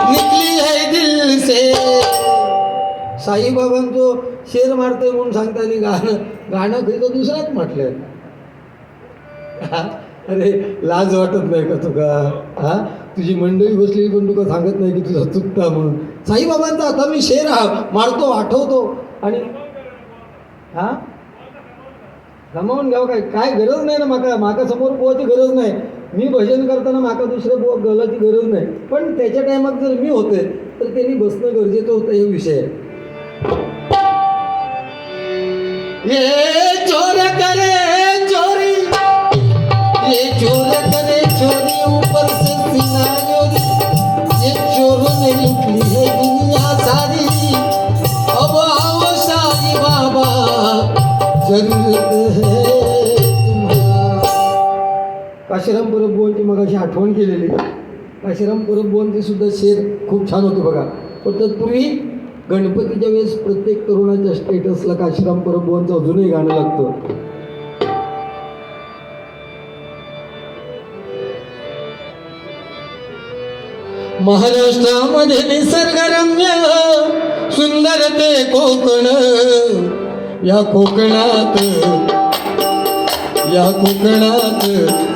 निकली है दिल से साईबाबांचं शेर मारतोय म्हणून सांगताना गाणं. गाणं खरं दुसराच म्हटलंय. अरे लाज वाटत नाही का तुका? हा? तुझी मंडळी बसलेली पण तुका सांगत नाही की तुझा चुकता म्हणून. साईबाबांचा आता मी शेर मारतो आठवतो. आणि हा? जमावून घ्यावं काय? काय गरज नाही ना माका? माका समोर पोहायची गरज नाही. मी भजन करताना माका दुसरं पो गलाची गरज नाही. पण त्याच्या टायमात जर मी होते तर त्यांनी बसणं गरजेचं होतं हे विषय. आहे. ये चोर करे चोरी. ये चोर काशीराम परब मग अशी आठवण केलेली. काशीराम परब सुद्धा शेर खूप छान होते बघा. पण तत्पूर्वी गणपतीच्या वेळेस प्रत्येक तरुणाच्या स्टेटसला काशीराम परब अजूनही गाणं लागतं. महाराष्ट्रामध्ये निसर्गरम्य सुंदर ते कोकण. या कोकणात या कोकणात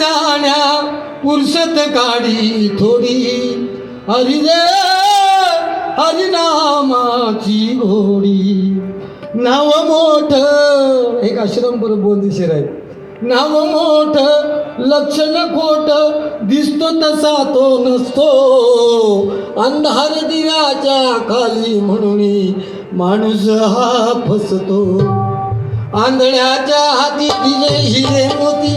जाण्या पुरुषत काढी थोडी. हरिरे हरिनामाची घोडी. नाव मोठ एक आश्रम बरोबर दिशेर आहेत नाव मोठ लक्षण खोट दिसतो तसा तो नसतो. अंधार दिव्याच्या खाली म्हणून माणूस हा फसतो. आंधळ्याच्या हाती दिले हिरे मोती.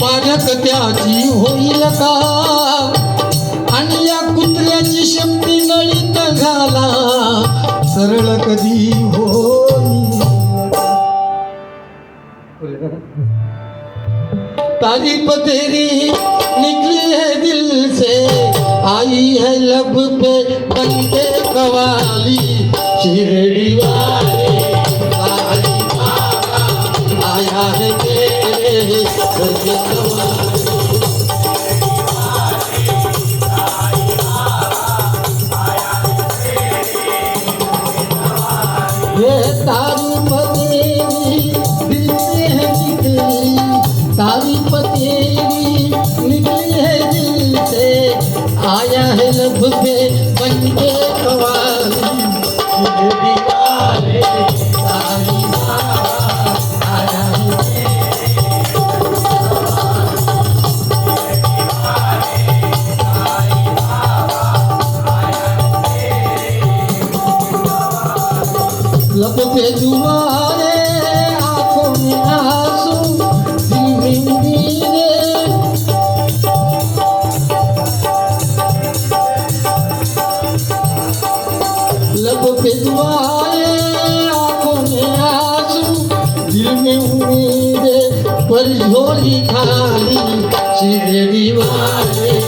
पाजक त्याची होईल का आणि या कुत्र्याची शक्ती नळीत घाला. सरळ कधी होईल? ताजी पतेरी निकली है दिल से. आई है लब पे बनके कवाली. शिरडी वाले आया है तेरे घर है निकली है दिल से आया है लभ पे बन के कवा लब पे दुआरे आंखों में आंसू दिल में उम्मीदें लब पे दुआरे आंखों में आंसू दिल में उम्मीदें पर झोली खाली शिरडी वाले